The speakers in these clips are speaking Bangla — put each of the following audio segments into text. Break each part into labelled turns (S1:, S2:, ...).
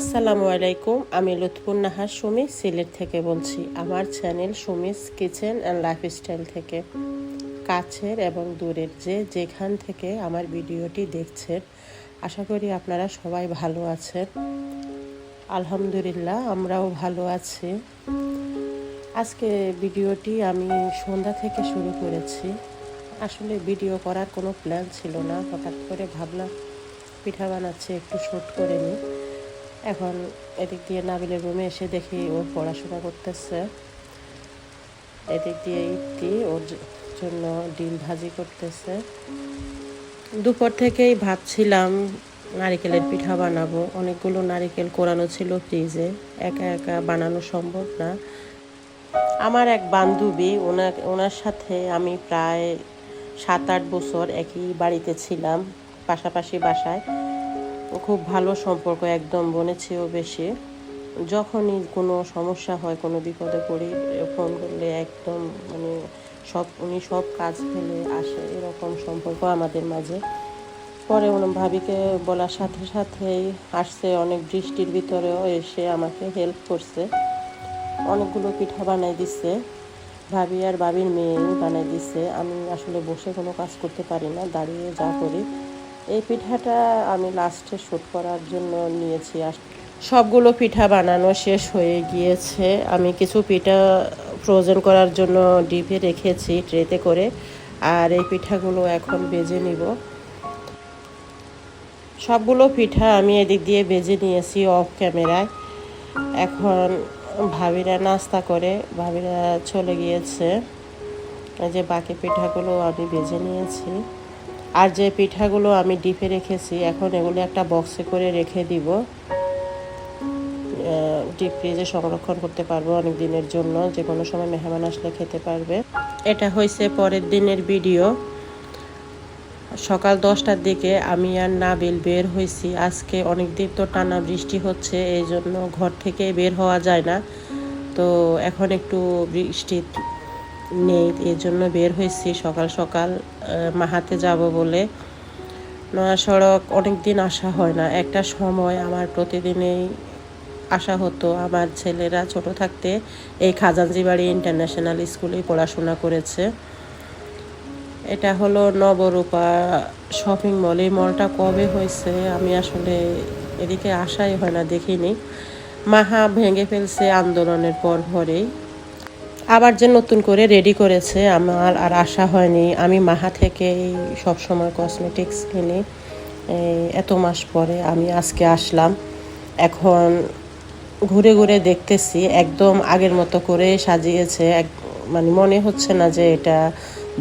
S1: আসসালামু আলাইকুম, আমি লুৎফুন্নাহার সুমি, সিলেট থেকে বলছি। আমার channel Sumi's kitchen and lifestyle থেকে। কাছের এবং দূরের যে যেখান থেকে আমার ভিডিওটি দেখছেন, আশা করি আপনারা সবাই ভালো আছেন। আলহামদুলিল্লাহ, আমরাও ভালো আছি। আজকে ভিডিওটি আমি সন্ধ্যা থেকে শুরু করেছি। আসলে ভিডিও করার কোনো প্ল্যান ছিল না, হঠাৎ করে ভাবলাম পিঠা বানাচ্ছে, একটু শ্যুট করে নিই। এখন এদিক দিয়ে নাবিলের রুমে এসে দেখি ওর পড়াশোনা করতেছে। এদিক দিয়ে ইতি ওর জন্য ডিম ভাজি করতেছে। দুপুর থেকেই ভাবছিলাম নারিকেলের পিঠা বানাবো। অনেকগুলো নারিকেল কোরানো ছিল ফ্রিজে। একা একা বানানো সম্ভব না। আমার এক বান্ধবী ওনার ওনার সাথে আমি প্রায় সাত আট বছর একই বাড়িতে ছিলাম, পাশাপাশি বাসায়। খুব ভালো সম্পর্ক, একদম বোনের বেশি। যখনই কোনো সমস্যা হয়, কোনো বিপদে পড়ি, ফোন করলে একদম মানে সব, উনি সব কাজ ফেলে আসে এরকম সম্পর্ক আমাদের মাঝে। পরে ওনার ভাবিকে বলার সাথে সাথেই আসছে, অনেক বৃষ্টির ভিতরেও এসে আমাকে হেল্প করছে। অনেকগুলো পিঠা বানাই দিচ্ছে। ভাবি আর বাবির মেয়ে বানাই দিচ্ছে। আমি আসলে বসে কোনো কাজ করতে পারি না, দাঁড়িয়ে যা করি। এই পিঠাটা আমি লাস্টে শ্যুট করার জন্য নিয়েছি সবগুলো পিঠা বানানো শেষ হয়ে গিয়েছে। আমি কিছু পিঠা ফ্রোজেন করার জন্য ডিপে রেখেছি ট্রেতে করে আর এই পিঠাগুলো এখন বেজে নিব। সবগুলো পিঠা আমি এদিক দিয়ে বেজে নিয়েছি অফ ক্যামেরায় এখন ভাবিরা নাস্তা করে, ভাবিরা চলে গিয়েছে। যে বাকি পিঠাগুলো আমি বেজে নিয়েছি। আর যে পিঠাগুলো আমি ডিপে রেখেছি, এখন এগুলো একটা বক্সে করে রেখে দিব। ডিপ ফ্রিজে সংরক্ষণ করতে পারব অনেক দিনের জন্য, যে কোনো সময় মেহমান আসলে খেতে পারবে। এটা হয়েছে পরের দিনের ভিডিও সকাল দশটার দিকে আমি আর নাবিল বের হয়েছি। আজকে অনেক দিন তো টানা বৃষ্টি হচ্ছে, এই জন্য ঘর থেকে বের হওয়া যায় না। তো এখন একটু বৃষ্টি নেই, এর জন্য বের হয়েছি সকাল সকাল মাহাতে যাব বলে। নয়া সড়ক অনেক দিন আসা হয় না, একটা সময় আমার প্রতিদিনেই আসা হতো। আমার ছেলেরা ছোট থাকতে এই খাজানজি বাড়ি ইন্টারন্যাশনাল স্কুলেই পড়াশোনা করেছে। এটা হলো নবরূপা শপিং মল। এই মলটা কবে হয়েছে আমি আসলে এদিকে আসাই হয় না, দেখিনি। মাহা ভেঙে ফেলছে আন্দোলনের পর ভরেই। আবার যে নতুন করে রেডি করেছে আমার, আর আশা হয়নি। আমি মাহা থেকেই সবসময় কসমেটিক্স কিনি। এত মাস পরে আমি আজকে আসলাম। এখন ঘুরে ঘুরে দেখতেছি, একদম আগের মতো করে সাজিয়েছে। এক মানে মনে হচ্ছে না যে এটা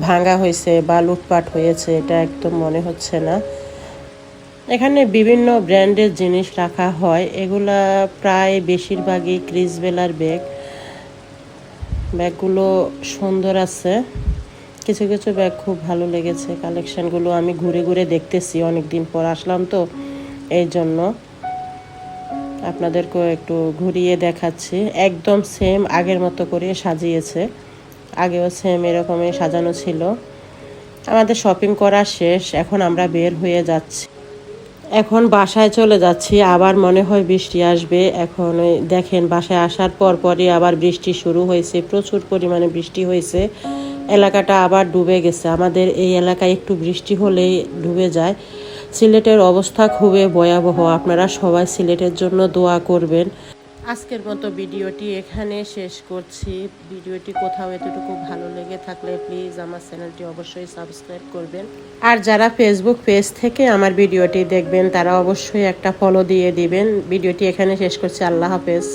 S1: ভাঙা হয়েছে বা লুটপাট হয়েছে, এটা একদম মনে হচ্ছে না। এখানে বিভিন্ন ব্র্যান্ডের জিনিস রাখা হয়। এগুলা প্রায় বেশিরভাগই ক্রিসবেলার ব্যাগ ব্যাগগুলো সুন্দর আছে। কিছু কিছু ব্যাগ খুব ভালো লেগেছে। কালেকশানগুলো আমি ঘুরে ঘুরে দেখতেছি অনেক দিন পর আসলাম তো এই জন্য। আপনাদেরকেও একটু ঘুরিয়ে দেখাচ্ছি। একদম সেম আগের মতো করে সাজিয়েছে। আগেও সেম এরকমই সাজানো ছিল। আমাদের শপিং করা শেষ, এখন আমরা বের হয়ে যাচ্ছি। এখন বাসায় চলে যাচ্ছি, আবার মনে হয় বৃষ্টি আসবে। এখন দেখেন, বাসায় আসার পর পরই আবার বৃষ্টি শুরু হয়েছে, প্রচুর পরিমাণে বৃষ্টি হয়েছে। এলাকাটা আবার ডুবে গেছে। আমাদের এই এলাকায় একটু বৃষ্টি হলেই ডুবে যায়। সিলেটের অবস্থা খুবই ভয়াবহ। আপনারা সবাই সিলেটের জন্য দোয়া করবেন। আজকের মতো ভিডিওটি এখানে শেষ করছি। ভিডিওটি কোথাও এতটুকু ভালো লেগে থাকলে প্লিজ আমার চ্যানেলটি অবশ্যই সাবস্ক্রাইব করবেন। আর যারা ফেসবুক পেজ থেকে আমার ভিডিওটি দেখবেন, তারা অবশ্যই একটা ফলো দিয়ে দিবেন। ভিডিওটি এখানে শেষ করছি। আল্লাহ হাফেজ।